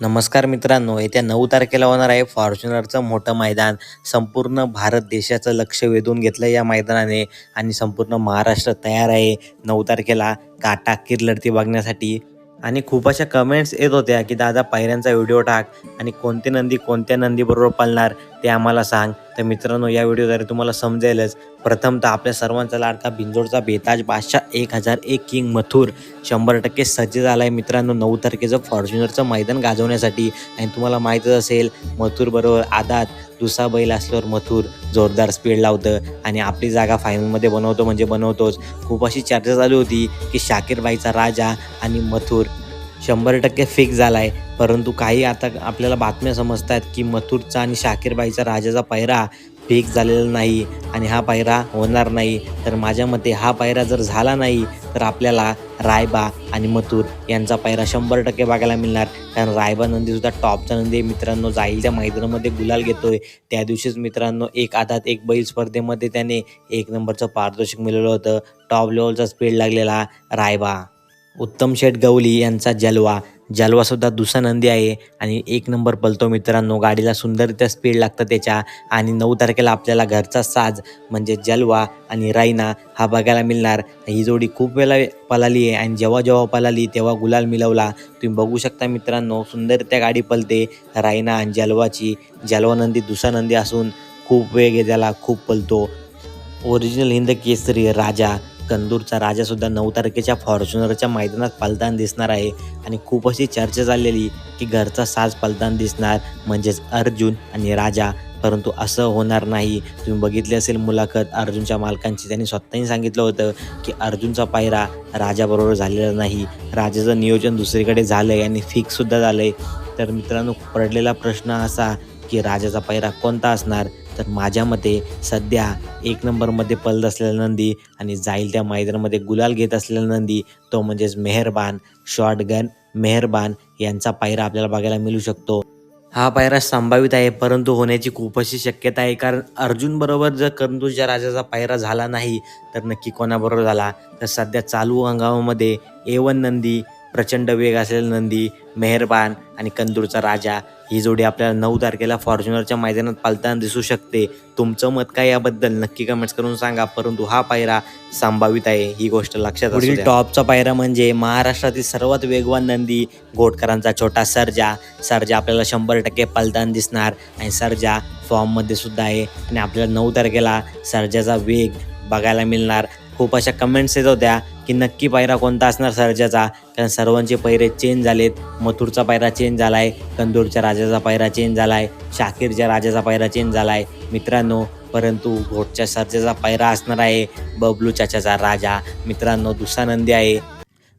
नमस्कार मित्रांनो येत्या नऊ तारखेला होणार आहे फॉर्च्युनरचं मोठं मैदान. संपूर्ण भारत देशाचं लक्ष वेधून घेतलं या मैदानाने आणि संपूर्ण महाराष्ट्र तयार आहे नऊ तारखेला काटाकीर लढती बघण्यासाठी. आणि खूप अशा कमेंट्स येत होत्या की दादा पायऱ्यांचा व्हिडिओ टाक आणि कोणते नंदी कोणत्या नंदीबरोबर पळणार? ते आम्हाला सांग. तर मित्रांनो या व्हिडिओद्वारे तुम्हाला समजेलच. प्रथमतः आपल्या सर्वांचा लाडका बिंजोडचा बेताज बादशाह एक हजार एक किंग मथुर. शंभर टक्के सज्ज झाला आहे मित्रांनो नऊ तारखेचं फॉर्च्युनरचं मैदान गाजवण्यासाठी. आणि तुम्हाला माहीतच असेल मथुरबरोबर आदात दुसरा बैल असल्यावर मथुर जोरदार स्पीड लावतं. आणि आपली जागा फायनलमध्ये बनवतो म्हणजे बनवतोच. खूप अशी चर्चा चालू होती की शाकीरबाईचा राजा आणि मथुर शंभर टक्के फिक्स झाला आहे परंतु काही आता आपल्याला बातम्या समजत आहेत की मथुरचा आणि शाकीरबाईचा राजाचा पायरा फिक्स झालेला नाही आणि हा पायरा होणार नाही. तर माझ्या मते हा पायरा जर झाला नाही तर आपल्याला रायबा आणि मथुर यांचा पायरा शंभर टक्के बघायला मिळणार. कारण रायबा नंदीसुद्धा टॉपचा नंदी मित्रांनो जाईल त्या मैदानामध्ये गुलाल घेतोय. त्या दिवशीच मित्रांनो एक आधात एक बैल स्पर्धेमध्ये त्याने एक नंबरचं पारितोषिक मिळवलं होतं. टॉप लेवलचा स्पीड लागलेला रायबा. उत्तम शेठ गवली यांचा जलवा. जलवासुद्धा दुसरा नंदी आहे आणि एक नंबर पलतो मित्रांनो. गाडीला सुंदररित्या स्पीड लागतं त्याच्या आणि नऊ तारखेला आपल्याला घरचा साज म्हणजे जलवा आणि रायना हा बघायला मिळणार. ही जोडी खूप वेळा पलाली आहे आणि जेव्हा जेव्हा पलाली तेव्हा गुलाल मिळवला तुम्ही बघू शकता मित्रांनो सुंदररित्या गाडी पलते रायना आणि जलवाची. जलवा नंदी दुसरा नंदी असून खूप वेग आहे त्याला खूप पलतो. ओरिजिनल हिंद केसरी राजा. कंदूरचा राजासुद्धा नऊ तारखेच्या फॉर्च्युनरच्या मैदानात पलताना दिसणार आहे. आणि खूप अशी चर्चा चाललेली की घरचा साज पलताना दिसणार म्हणजेच अर्जुन आणि राजा. परंतु असं होणार नाही. तुम्ही बघितली असेल मुलाखत अर्जुनच्या मालकांची. त्यांनी स्वतःही सांगितलं होतं की अर्जुनचा पायरा राजाबरोबर झालेला नाही. राजाचं नियोजन दुसरीकडे झालं आहे आणि फिक्ससुद्धा झालं आहे तर मित्रांनो पडलेला प्रश्न असा की राजाचा पायरा कोणता असणार? तर माझ्या मते सध्या एक नंबरमध्ये पलद असलेला नंदी आणि जाईल त्या मैदानामध्ये गुलाल घेत असलेला नंदी तो म्हणजेच मेहरबान शॉटगन मेहरबान यांचा पायरा आपल्याला बघायला मिळू शकतो. हा पायरा संभावित आहे परंतु होण्याची खूप अशी शक्यता आहे. कारण अर्जुन बरोबर जर कंदूरच्या राजाचा पायरा झाला नाही तर नक्की कोणाबरोबर झाला? तर सध्या चालू हंगामामध्ये ए वन नंदी प्रचंड वेग असलेला नंदी मेहरबान आणि कंदूरचा राजा ही जोडी आपल्याला नऊ तारखेला फॉर्च्युनरच्या मैदानात पालताना दिसू शकते. तुमचं मत काय याबद्दल नक्की कमेंट्स करून सांगा. परंतु हा पायरा संभावित आहे ही गोष्ट लक्षात पुढील टॉपचा पायरा म्हणजे महाराष्ट्रातील सर्वात वेगवान नंदी घोटकरांचा छोटा सर्जा. सर्जा आपल्याला शंभर टक्के पालताना दिसणार आणि सर्जा फॉर्ममध्ये सुद्धा आहे. आणि आपल्याला नऊ तारखेला सर्जाचा वेग बघायला मिळणार. खूप अशा कमेंट्स येत होत्या. की नक्की पायरा कोणता असणार सर्जाचा? कारण सर्वांचे पैरे चेंज झालेत. मथुरचा पायरा चेंज झाला आहे कंदूरच्या राजाचा पायरा चेंज झाला आहे शाकीरच्या राजाचा पायरा चेंज झाला आहे मित्रांनो परंतु घोटच्या सर्जाचा पायरा असणार आहे बबलू चाचाचा राजा. मित्रांनो दुसरा नंदी आहे.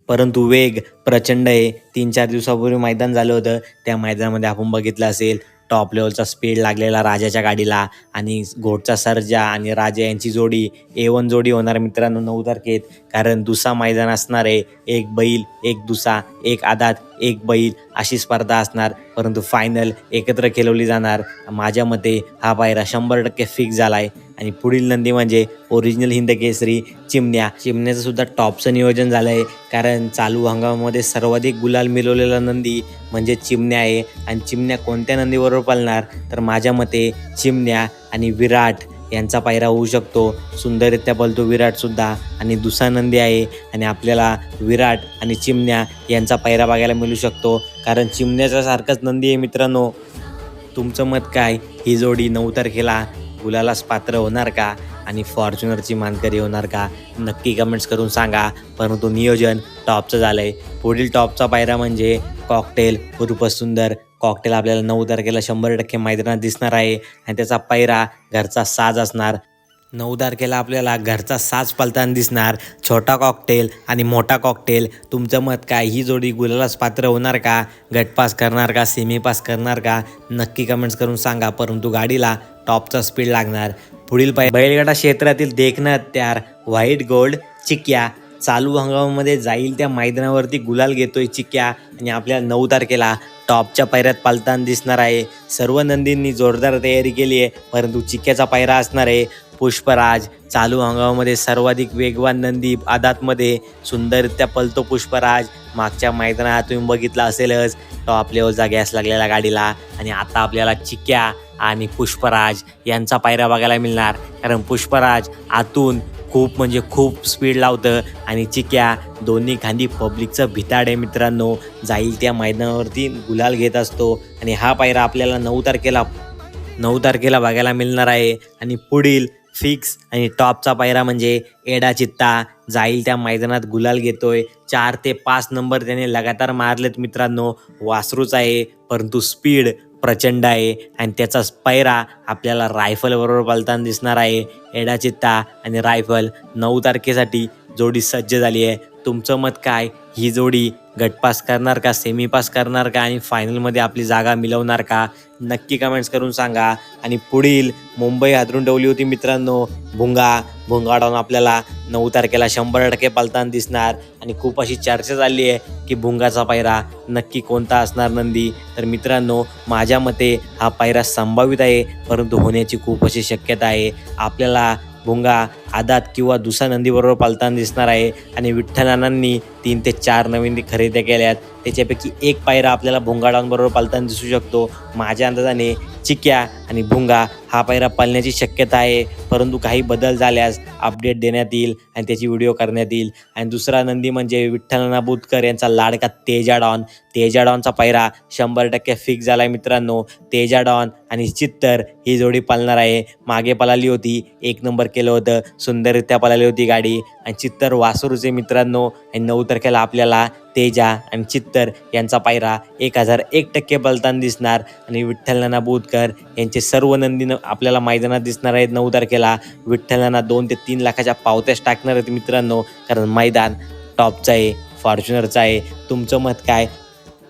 परंतु वेग प्रचंड आहे. तीन चार दिवसापूर्वी मैदान झालं होतं. त्या मैदानामध्ये आपण बघितलं असेल टॉप लेवलचा स्पीड लागलेला राजाच्या गाडीला आणि घोटचा सर्जा आणि राजा यांची जोडी ए वन जोडी होणार मित्रांनो नऊ तारखेत. कारण दुसरा मैदान असणार आहे एक बैल एक दुसा एक आदात एक बैल अशी स्पर्धा असणार. परंतु फायनल एकत्र खेळवली जाणार. माझ्या मते हा पायरा शंभर टक्के फिक्स झाला आहे आणि पुढील नंदी म्हणजे ओरिजिनल हिंद केसरी चिमण्या. चिमण्याचं सुद्धा टॉपचं नियोजन झालं आहे कारण चालू हंगामामध्ये सर्वाधिक गुलाल मिळवलेला नंदी म्हणजे चिमण्या आहे. आणि चिमण्या कोणत्या नंदीबरोबर पालणार? तर माझ्या मते चिमण्या आणि विराट यांचा पायरा होऊ शकतो. सुंदररित्या पलतो विराटसुद्धा आणि दुसरा नंदी आहे. आणि आपल्याला विराट आणि चिमण्या यांचा पायरा बघायला मिळू शकतो. कारण चिमण्याच्यासारखंच नंदी आहे मित्रांनो. तुमचं मत काय? ही जोडी नऊ तारखेला गुलालास पात्र होणार का? आणि फॉर्च्युनरची मानकरी होणार का? नक्की कमेंट्स करून सांगा. परंतु नियोजन टॉपचं झालं आहे पुढील टॉपचा पायरा म्हणजे कॉकटेल सुंदर. कॉकटेल आपल्याला नऊ तारखेला शंभर टक्के मैदानात दिसणार आहे. आणि त्याचा पायरा घरचा साज असणार. नऊ तारखेला आपल्याला घरचा साज पलताना दिसणार. छोटा कॉकटेल आणि मोठा कॉकटेल तुमचं मत काय? ही जोडी गुलालास पात्र होणार का? गटपास करणार का? सेमी पास करणार का? नक्की कमेंट्स करून सांगा. परंतु गाडीला टॉपचा स्पीड लागणार. पुढील पाय बैलगाडा क्षेत्रातील देखणं हत्यार व्हाईट गोल्ड चिक्या. चालू हंगामामध्ये जाईल त्या मैदानावरती गुलाल घेतोय चिक्या. आणि आपल्या नऊ तारखेला टॉपच्या पायऱ्यात पालताना दिसणार आहे. सर्व नंदींनी जोरदार तयारी केली आहे परंतु चिक्याचा पायरा असणार आहे. पुष्पराज चालू हंगामामध्ये सर्वाधिक वेगवान नंदी आदातमध्ये. सुंदररित्या पलतो पुष्पराज. मागच्या मैदानात तुम्ही बघितलं असेलच टॉप लेवलचा गॅस लागलेला गाडीला. आणि आता आपल्याला चिक्या. आणि पुष्पराज यांचा पायरा बघायला मिळणार. कारण पुष्पराज आतून खूप म्हणजे खूप स्पीड लावतं आणि चिक्या दोन्ही खांदी पब्लिकचं भिताड आहे मित्रांनो जाईल त्या मैदानावरती गुलाल घेत असतो. आणि हा पायरा आपल्याला नऊ तारखेला नऊ तारखेला बघायला मिळणार आहे. आणि पुढील फिक्स आणि टॉपचा पायरा म्हणजे एडा चित्ता जाईल त्या मैदानात गुलाल घेतोय. चार ते पाच नंबर त्याने लगातार मारलेत मित्रांनो. वासरूच आहे परंतु स्पीड प्रचंड आहे आणि त्याचा पायरा आपल्याला रायफलबरोबर बलताना दिसणार आहे. एडा चित्ता आणि रायफल नऊ तारखेसाठी जोडी सज्ज झाली आहे. तुमचं मत काय? ही जोडी गटपास करणार का सेमी पास करणार का आणि फायनलमध्ये आपली जागा मिळवणार का नक्की कमेंट्स करून सांगा. आणि पुढील मुंबई हादरून ठेवली होती मित्रांनो भुंगा भुंगाडावून आपल्याला नऊ तारखेला शंभर टक्के पालताना दिसणार. आणि खूप अशी चर्चा चालली आहे की भुंगाचा पायरा नक्की कोणता असणार नंदी? तर मित्रांनो माझ्या मते हा पायरा संभावित आहे परंतु होण्याची खूप अशी शक्यता आहे. आपल्याला भुंगा आदात किंवा दुसऱ्या नंदीबरोबर पालताना दिसणार आहे. आणि विठ्ठलानांनी तीन ते चार नवीन खरेदी केल्यात. त्याच्यापैकी एक पायरा आपल्याला भोंगाडांबरोबर पालताना दिसू शकतो. माझ्या अंदाजाने चिक्या आणि भुंगा हा पायरा पालण्याची शक्यता आहे. परंतु काही बदल झाल्यास अपडेट देण्यात येईल आणि त्याची व्हिडिओ करण्यात येईल. आणि दुसरा नंदी म्हणजे विठ्ठलनाना बुतकर यांचा लाडका तेजा डॉन. तेजा डॉनचा पायरा शंभर टक्के फिक्स झाला आहे मित्रांनो. तेजा डॉन आणि चित्तर ही जोडी पालणार आहे. मागे पळाली होती. एक नंबर केलं होतं. सुंदररित्या पळाली होती गाडी. आणि चित्तर वासरूचे मित्रांनो आणि नऊ तारखेला आपल्याला तेजा आणि चित्तर यांचा पायरा एक हजार एक टक्के बलतान दिसणार. आणि विठ्ठलनाना बोधकर यांचे सर्व नंदी आपल्याला मैदानात दिसणार आहेत नऊ तारखेला. विठ्ठलनाना दोन ते तीन लाखाच्या पावत्याच टाकणार आहेत मित्रांनो कारण मैदान टॉपचं आहे फॉर्च्युनरचं आहे. तुमचं मत काय?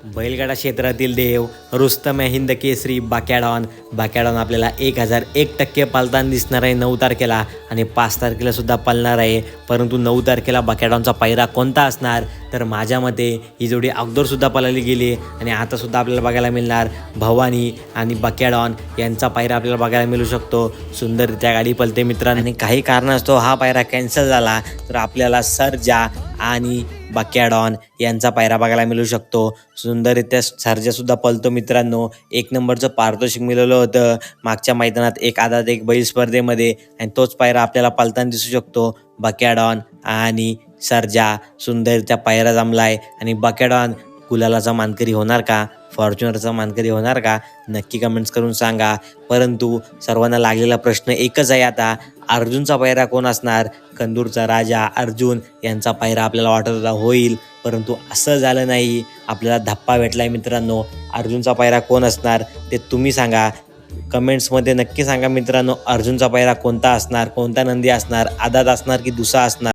बैलगाडा क्षेत्रातील देव रुस्तम हिंद केसरी बाकॅडॉन बाकॅडॉन आपल्याला एक हजार एक टक्के पालताना दिसणार आहे नऊ तारखेला आणि पाच तारखेला सुद्धा पालणार आहे. परंतु नऊ तारखेला बाकॅडॉनचा पायरा कोणता असणार? तर माझ्या मते ही जोडी अगोदरसुद्धा पळाली गेली आणि आता सुद्धा आपल्याला बघायला मिळणार भवानी आणि बकॅडॉन यांचा पायरा आपल्याला बघायला मिळू शकतो. सुंदररित्या गाडी पलते मित्रांनी. काही कारणास्तव हा पायरा कॅन्सल झाला तर आपल्याला सरजा आणि बकॅडॉन यांचा पायरा बघायला मिळू शकतो. सुंदररित्या सर्जासुद्धा पलतो मित्रांनो. एक नंबरचं पारितोषिक मिळवलं होतं. मागच्या मैदानात एक आधात एक बैल स्पर्धेमध्ये आणि तोच पायरा आपल्याला पालताना दिसू शकतो. बकॅडॉन आणि सर्जा सुंदररित्या पायरा जमलाय आणि बकॅडॉन गुलालाचा मानकरी होणार का? फॉर्च्युनरचा मानकरी होणार का? नक्की कमेंट्स करून सांगा. परंतु सर्वांना लागलेला प्रश्न एकच आहे आता. अर्जुनचा पायरा कोण असणार? कंदूरचा राजा अर्जुन यांचा पायरा आपल्याला वाटत होता होईल परंतु असं झालं नाही. आपल्याला धप्पा भेटलाय मित्रांनो. अर्जुनचा पायरा कोण असणार ते तुम्ही सांगा. कमेंट्समध्ये नक्की सांगा मित्रांनो अर्जुनचा पायरा कोणता असणार कोणता नंदी असणार आदात असणार की दुसा असणार?